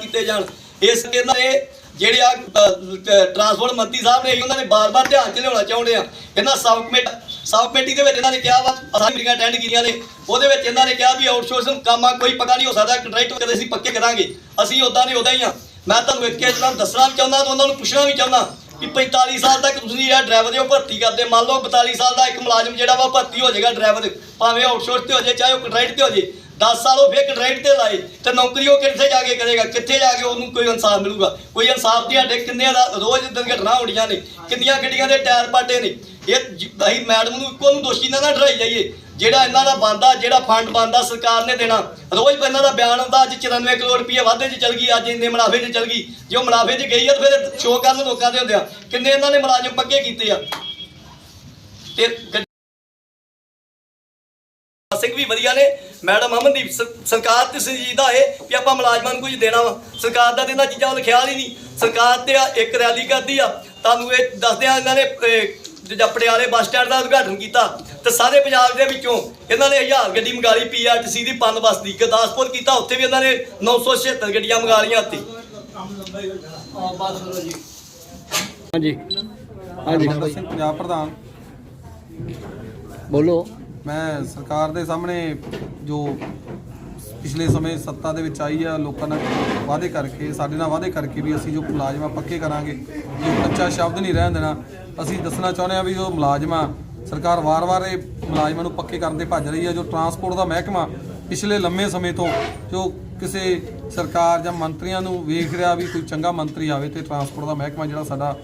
ਕੀਤੇ ਜਾਣ। ਇਸ ਇਹਨਾਂ ਨੇ ਜਿਹੜੇ ਆ ਟਰਾਂਸਪੋਰਟ ਮੰਤਰੀ ਸਾਹਿਬ ਨੇ ਉਹਨਾਂ ਨੇ ਬਾਰ-ਬਾਰ ਧਿਆਨ ਚ ਲਿਆਉਣਾ ਚਾਹੁੰਦੇ ਆ। ਇਹਨਾਂ ਸਬ ਕਮੇਟੀ ਸਬ ਕਮੇਟੀ ਦੇ ਵਿੱਚ ਇਹਨਾਂ ਨੇ ਕਿਹਾ ਵਾ, ਅਸਾਂ ਮੀਟਿੰਗਾਂ ਅਟੈਂਡ ਕੀਤੀਆਂ ਨੇ। ਉਹਦੇ ਵਿੱਚ ਇਹਨਾਂ ਨੇ ਕਿਹਾ ਵੀ ਆਊਟਸੋਰਸਿੰਗ ਕੰਮ ਕੋਈ ਪਤਾ ਨਹੀਂ ਹੋ ਸਕਦਾ, ਕੰਟਰੈਕਟ ਕਦੇ ਅਸੀਂ ਪੱਕੇ ਕਰਾਂਗੇ। ਅਸੀਂ ਉਦਾਂ ਦੇ ਉਦਾਂ ਹੀ ਆ। ਮੈਂ ਤੁਹਾਨੂੰ ਇੱਕ ਚੀਜ਼ ਨਾਲ ਦੱਸਣਾ ਵੀ ਚਾਹੁੰਦਾ ਤੇ ਉਹਨਾਂ ਨੂੰ ਪੁੱਛਣਾ ਵੀ ਚਾਹੁੰਦਾ ਕਿ 45 ਸਾਲ ਤੱਕ ਤੁਸੀਂ ਜਿਹੜਾ ਡਰਾਈਵਰ ਦੀ ਭਰਤੀ ਕਰਦੇ, ਮੰਨ ਲਓ 42 ਸਾਲ ਦਾ ਇੱਕ ਮੁਲਾਜ਼ਮ ਜਿਹੜਾ ਵਾ ਭਰਤੀ ਹੋ ਜਾਏਗਾ ਡਰਾਈਵਰ ਭਾਵੇਂ ਆਊਟਸੋਰਸ ਤੇ ਹੋ ਜਾਏ, ਚਾਹੇ ਉਹ ਕੰਟਰੈਕਟ ਤੇ ਹੋ ਜਾਏ। 10 ਸਾਲ ਉਹ ਫਿਰ ਕੰਟਰੈਕਟ ਤੇ ਲਾਏ ਤੇ ਨੌਕਰੀ ਉਹ ਕਿੱਥੇ ਜਾ ਕੇ ਕਰੇਗਾ? ਕਿੱਥੇ ਜਾ ਕੇ ਉਹਨੂੰ ਕੋਈ ਇਨਸਾਫ ਮਿਲੂਗਾ? ਕੋਈ ਇਨਸਾਫ ਨਹੀਂ, ਸਾਡੇ ਕਿੰਨੇ ਦਾ ਰੋਜ਼ ਦੁਰਘਟਨਾ ਹੋਣੀਆਂ ਨੇ, ਕਿੰਨੀਆਂ ਗੱਡੀਆਂ ਦੇ ਟਾਇਰ ਪਾਟੇ ਨੇ। ਇਹ ਅਸੀਂ ਮੈਡਮ ਨੂੰ ਇੱਕੋ ਨੂੰ ਦੋਸ਼ੀ ਨਾ ਨਾ ਠਹਿਰਾਈ ਜਾਈਏ। ਜਿਹੜਾ ਇਹਨਾਂ ਦਾ ਬੰਦਾ ਜਿਹੜਾ ਫੰਡ ਬੰਦਾ ਸਰਕਾਰ ਨੇ ਦੇਣਾ, ਰੋਜ਼ ਇਹਨਾਂ ਦਾ ਬਿਆਨ ਆਉਂਦਾ, ਅੱਜ 94 ਕਰੋੜ ਰੁਪਏ ਵਾਧੇ 'ਚ ਚਲ ਗਈ, ਅੱਜ ਇੰਨੇ ਮੁਨਾਫੇ 'ਚ ਚਲ ਗਈ। ਜੇ ਉਹ ਮੁਨਾਫੇ 'ਚ ਗਈ ਆ ਤਾਂ ਫਿਰ ਸ਼ੋਅ ਕਰਨ ਲੋਕਾਂ ਦੇ ਹੁੰਦੇ ਆ। ਕਿੰਨੇ ਇਹਨਾਂ ਨੇ ਮੁਲਾਜ਼ਮ ਪੱਕੇ ਕੀਤੇ ਆ? ਤੇ ਗੱਡੀ ਸਿੰਘ ਵੀ ਵਧੀਆ ਨੇ। ਮੈਡਮ ਅਮਨਦੀਪ ਸਰਕਾਰ ਤੇ ਸੰਜੀਦਾ ਹੈ ਕਿ ਆਪਾਂ ਮੁਲਾਜ਼ਮਾਂ ਨੂੰ ਕੁਝ ਦੇਣਾ ਵਾ। ਸਰਕਾਰ ਦਾ ਇਹਨਾਂ ਚੀਜ਼ਾਂ ਵੱਲ ਖਿਆਲ ਹੀ ਨਹੀਂ। ਸਰਕਾਰ ਤੇ ਆ ਇੱਕ ਰੈਲੀ ਕਰਦੀ ਆ। ਤੁਹਾਨੂੰ ਇਹ ਦੱਸਦੇ ਆ ਇਹਨਾਂ ਨੇ ਜਿਹੜਾ ਪਟਿਆਲੇ ਬੱਸ ਸਟੈਂਡ ਦਾ ਉਦਘਾਟਨ ਕੀਤਾ। ਤੇ ਸਾਰੇ ਪੰਜਾਬ ਦੇ ਵਿੱਚੋਂ ਇਹਨਾਂ ਨੇ 1000 ਗੱਡੀ ਮੰਗਾ ਲਈ ਪੀਆਰਟੀਸੀ ਦੀ ਪੰਨ ਬੱਸ ਦੀ। ਗੁਰਦਾਸਪੁਰ ਕੀਤਾ ਉੱਥੇ ਵੀ ਇਹਨਾਂ ਨੇ 976 ਗੱਡੀਆਂ ਮੰਗਾ ਲਈਆਂ ਉੱਥੇ। ਹਾਂਜੀ। ਹਾਂਜੀ। ਪੰਜਾਬ ਪ੍ਰਧਾਨ। ਬੋਲੋ। ਮੈਂ ਸਰਕਾਰ ਦੇ ਸਾਹਮਣੇ ਜੋ ਪਿਛਲੇ ਸਮੇਂ ਸੱਤਾ ਦੇ ਵਿੱਚ ਆਈ ਆ, ਲੋਕਾਂ ਨਾਲ ਵਾਅਦੇ ਕਰਕੇ, ਸਾਡੇ ਨਾਲ ਵਾਅਦੇ ਕਰਕੇ ਵੀ ਅਸੀਂ ਜੋ ਮੁਲਾਜ਼ਮਾਂ ਪੱਕੇ ਕਰਾਂਗੇ। ਜੋ ਕੱਚਾ ਸ਼ਬਦ ਨਹੀਂ ਰਹਿਣ ਦੇਣਾ, ਅਸੀਂ ਦੱਸਣਾ ਚਾਹੁੰਦੇ ਆ ਵੀ ਜੋ ਮੁਲਾਜ਼ਮਾਂ ਸਰਕਾਰ ਵਾਰ-ਵਾਰ ਇਹ ਮੁਲਾਜ਼ਮਾਂ ਨੂੰ ਪੱਕੇ ਕਰਨ ਦੇ ਭੱਜ ਰਹੀ ਹੈ ਜੋ ਟਰਾਂਸਪੋਰਟ ਦਾ ਮਹਿਕਮਾ ਪਿਛਲੇ ਲੰਮੇ ਸਮੇਂ ਤੋਂ ਜੋ ਕਿਸੇ ਸਰਕਾਰ ਜਾਂ ਮੰਤਰੀਆਂ ਨੂੰ ਵੇਖ ਰਿਹਾ ਵੀ ਕੋਈ ਚੰਗਾ ਮੰਤਰੀ ਆਵੇ ਤੇ ਟਰਾਂਸਪੋਰਟ ਦਾ ਮਹਿਕਮਾ ਜਿਹੜਾ ਸਾਡਾ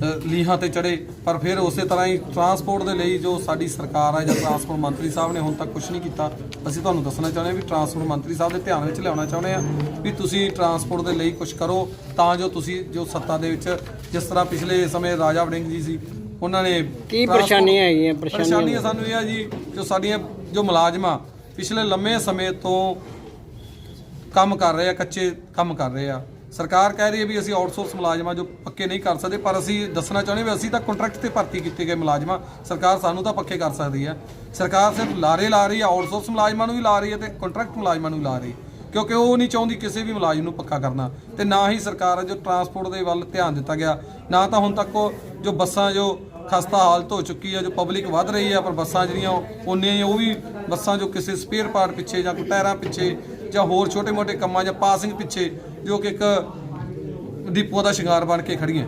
ਲੀਹਾਂ ਤੇ ਚੜੇ ਪਰ ਫਿਰ ਉਸੇ ਤਰ੍ਹਾਂ ਹੀ ਟਰਾਂਸਪੋਰਟ ਦੇ ਲਈ ਜੋ ਸਾਡੀ ਸਰਕਾਰ ਹੈ ਜਾਂ ਟਰਾਂਸਪੋਰਟ ਮੰਤਰੀ ਸਾਹਿਬ ਨੇ ਹੁਣ ਤੱਕ ਕੁਝ ਨਹੀਂ ਕੀਤਾ ਅਸੀਂ ਤੁਹਾਨੂੰ ਦੱਸਣਾ ਚਾਹੁੰਦੇ ਹਾਂ ਵੀ ਟਰਾਂਸਪੋਰਟ ਮੰਤਰੀ ਸਾਹਿਬ ਦੇ ਧਿਆਨ ਵਿੱਚ ਲਿਆਉਣਾ ਚਾਹੁੰਦੇ ਹਾਂ ਵੀ ਤੁਸੀਂ ਟਰਾਂਸਪੋਰਟ ਦੇ ਲਈ ਕੁਝ ਕਰੋ ਤਾਂ ਜੋ ਤੁਸੀਂ ਜੋ ਸੱਤਾ ਦੇ ਵਿੱਚ ਜਿਸ ਤਰ੍ਹਾਂ ਪਿਛਲੇ ਸਮੇਂ ਰਾਜਾ ਵੜਿੰਗ ਜੀ ਸੀ ਉਹਨਾਂ ਨੇ ਕੀ ਪਰੇਸ਼ਾਨੀਆਂ ਹੈਗੀਆਂ ਪਰੇਸ਼ਾਨੀਆਂ ਪਰੇਸ਼ਾਨੀਆਂ ਸਾਨੂੰ ਇਹ ਆ ਜੀ ਜੋ ਸਾਡੀਆਂ ਜੋ ਮੁਲਾਜ਼ਮਾਂ ਪਿਛਲੇ ਲੰਮੇ ਸਮੇਂ ਤੋਂ ਕੰਮ ਕਰ ਰਹੇ ਆ ਕੱਚੇ ਕੰਮ ਕਰ ਰਹੇ ਆ ਸਰਕਾਰ ਕਹਿ ਰਹੀ ਹੈ ਵੀ ਅਸੀਂ ਆਊਟਸੋਰਸ ਮੁਲਾਜ਼ਮਾਂ ਜੋ ਪੱਕੇ ਨਹੀਂ ਕਰ ਸਕਦੇ, ਪਰ ਅਸੀਂ ਦੱਸਣਾ ਚਾਹੁੰਦੇ ਵੀ ਅਸੀਂ ਤਾਂ ਕੰਟਰੈਕਟ ਤੇ ਭਰਤੀ ਕੀਤੇ ਗਏ ਮੁਲਾਜ਼ਮਾਂ, ਸਰਕਾਰ ਸਾਨੂੰ ਤਾਂ ਪੱਕੇ ਕਰ ਸਕਦੀ ਹੈ। ਸਰਕਾਰ ਸਿਰਫ ਲਾਰੇ ਲਾ ਰਹੀ ਹੈ ਆਊਟਸੋਰਸ ਮੁਲਾਜ਼ਮਾਂ ਨੂੰ ਵੀ ਲਾ ਰਹੀ ਹੈ ਤੇ ਕੰਟਰੈਕਟ ਮੁਲਾਜ਼ਮਾਂ ਨੂੰ ਵੀ ਲਾ ਰਹੀ ਕਿਉਂਕਿ ਉਹ ਨਹੀਂ ਚਾਹੁੰਦੀ ਕਿਸੇ ਵੀ ਮੁਲਾਜ਼ਮ ਨੂੰ ਪੱਕਾ ਕਰਨਾ। ਤੇ ਨਾ ਹੀ ਸਰਕਾਰ ਹੈ ਜੋ ਟਰਾਂਸਪੋਰਟ ਦੇ ਵੱਲ ਧਿਆਨ ਦਿੱਤਾ ਗਿਆ। ਨਾ ਤਾਂ ਹੁਣ ਤੱਕ ਉਹ ਜੋ ਬੱਸਾਂ ਜੋ ਖਸਤਾ ਹਾਲਤ ਹੋ ਚੁੱਕੀ ਹੈ, ਜੋ ਪਬਲਿਕ ਵੱਧ ਰਹੀ ਹੈ, ਪਰ ਬੱਸਾਂ ਜਿਹੜੀਆਂ ਉਹਨੀਆਂ ਹੀ ਉਹ ਵੀ ਬੱਸਾਂ ਜੋ ਕਿਸੇ ਸਪੇਅਰ ਪਾਰਟ ਪਿੱਛੇ ਜਾਂ ਟਾਇਰਾਂ ਪਿੱਛੇ ਜਾਂ ਹੋਰ ਛੋਟੇ-ਮੋਟੇ ਕੰਮਾਂ ਜਾਂ ਪਾਸਿੰਗ ਪਿੱਛੇ ਜੋ ਕਿ ਇੱਕ ਡਿਪੋ ਦਾ ਸ਼ਿੰਗਾਰ ਬਣ ਕੇ ਖੜੀਆਂ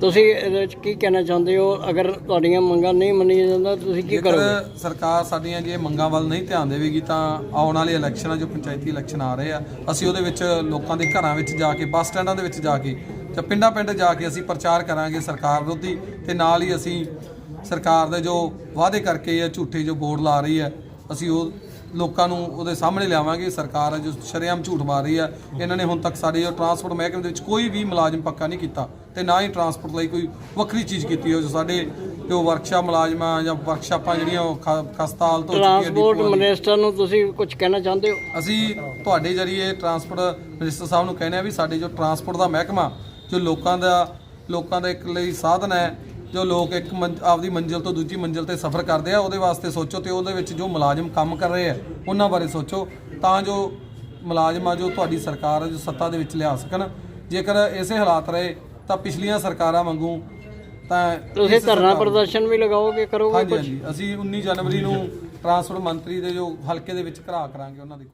ਤੁਸੀਂ ਇਹਦੇ ਵਿੱਚ ਕੀ ਕਹਿਣਾ ਚਾਹੁੰਦੇ ਹੋ? ਅਗਰ ਤੁਹਾਡੀਆਂ ਮੰਗਾਂ ਨਹੀਂ ਮੰਨੀਆਂ ਜਾਂਦਾ ਤੁਸੀਂ ਕੀ ਕਰੋਗੇ? ਸਰਕਾਰ ਸਾਡੀਆਂ ਜੇ ਮੰਗਾਂ ਵੱਲ ਨਹੀਂ ਧਿਆਨ ਦੇਵੇਗੀ ਤਾਂ ਆਉਣ ਵਾਲੇ ਇਲੈਕਸ਼ਨਾਂ ਜੋ ਪੰਚਾਇਤੀ ਇਲੈਕਸ਼ਨ ਆ ਰਹੇ ਆ ਅਸੀਂ ਉਹਦੇ ਵਿੱਚ ਲੋਕਾਂ ਦੇ ਘਰਾਂ ਵਿੱਚ ਜਾ ਕੇ ਬੱਸ ਸਟੈਂਡਾਂ ਦੇ ਵਿੱਚ ਜਾ ਕੇ ਜਾਂ ਪਿੰਡਾਂ ਪਿੰਡ ਜਾ ਕੇ ਅਸੀਂ ਪ੍ਰਚਾਰ ਕਰਾਂਗੇ ਸਰਕਾਰ ਵਿਰੋਧੀ ਤੇ ਨਾਲ ਹੀ ਅਸੀਂ ਸਰਕਾਰ ਦੇ ਜੋ ਵਾਅਦੇ ਕਰਕੇ ਜਾਂ ਝੂਠੇ ਜੋ ਬੋਰਡ ਲਾ ਰਹੀ ਹੈ ਅਸੀਂ ਉਹ ਲੋਕਾਂ ਨੂੰ ਉਹਦੇ ਸਾਹਮਣੇ ਲਿਆਵਾਂਗੇ। ਸਰਕਾਰ ਹੈ ਜੋ ਸ਼ਰੇਆਮ ਝੂਠ ਮਾਰ ਰਹੀ ਹੈ ਇਹਨਾਂ ਨੇ ਹੁਣ ਤੱਕ ਸਾਡੇ ਜੋ ਟਰਾਂਸਪੋਰਟ ਮਹਿਕਮੇ ਦੇ ਵਿੱਚ ਕੋਈ ਵੀ ਮੁਲਾਜ਼ਮ ਪੱਕਾ ਨਹੀਂ ਕੀਤਾ ਤੇ ਨਾ ਹੀ ਟਰਾਂਸਪੋਰਟ ਲਈ ਕੋਈ ਵੱਖਰੀ ਚੀਜ਼ ਕੀਤੀ ਹੈ ਜੋ ਸਾਡੇ ਜੋ ਵਰਕਸ਼ਾਪ ਮੁਲਾਜ਼ਮਾਂ ਜਾਂ ਵਰਕਸ਼ਾਪਾਂ ਜਿਹੜੀਆਂ ਉਹ ਖਸਤਾ ਹਾਲਤ ਹੋ ਚੁੱਕੀ ਹੈ ਟਰਾਂਸਪੋਰਟ। ਮਿਨਿਸਟਰ ਨੂੰ ਤੁਸੀਂ ਕੁਝ ਕਹਿਣਾ ਚਾਹੁੰਦੇ ਹੋ? ਅਸੀਂ ਤੁਹਾਡੇ ਜਰੀਏ ਟਰਾਂਸਪੋਰਟ ਮਿਨਿਸਟਰ ਸਾਹਿਬ ਨੂੰ ਕਹਿੰਦੇ ਆ ਵੀ ਸਾਡੇ ਜੋ ਟਰਾਂਸਪੋਰਟ ਦਾ ਮਹਿਕਮਾ ਜੋ ਲੋਕਾਂ ਦਾ ਲੋਕਾਂ ਦਾ ਇੱਕ ਲਈ ਸਾਧਨ ਹੈ ਜੋ ਲੋਕ ਇੱਕ ਆਪਦੀ ਮੰਜ਼ਿਲ ਤੋਂ ਦੂਜੀ ਮੰਜ਼ਿਲ ਤੇ ਸਫ਼ਰ ਕਰਦੇ ਆ ਉਹਦੇ ਵਾਸਤੇ ਸੋਚੋ ਤੇ ਉਹਦੇ ਵਿੱਚ ਜੋ ਮੁਲਾਜ਼ਮ ਕੰਮ ਕਰ ਰਹੇ ਆ ਉਹਨਾਂ ਬਾਰੇ ਸੋਚੋ। ਤਾਂ ਜੋ ਮੁਲਾਜ਼ਮਾਂ ਜੋ ਤੁਹਾਡੀ ਸਰਕਾਰ ਜੋ ਸੱਤਾ ਦੇ ਵਿੱਚ ਲਿਆ ਸਕਣ। ਜੇਕਰ ਇਸੇ ਹਾਲਾਤ ਰਹੇ ਤਾਂ ਪਿਛਲੀਆਂ ਸਰਕਾਰਾਂ ਵਾਂਗੂ ਤਾਂ ਤੁਸੀਂ ਧਰਨਾ ਪ੍ਰਦਰਸ਼ਨ ਵੀ ਲਗਾਓਗੇ ਕਰੋਗੇ ਕੁਝ ਹਾਂਜੀ। ਅਸੀਂ 19 ਜਨਵਰੀ ਨੂੰ ਟਰਾਂਸਪੋਰਟ ਮੰਤਰੀ ਦੇ ਜੋ ਹਲਕੇ ਦੇ ਵਿੱਚ ਘਰਾ ਕਰਾਂਗੇ ਉਹਨਾਂ ਦੀ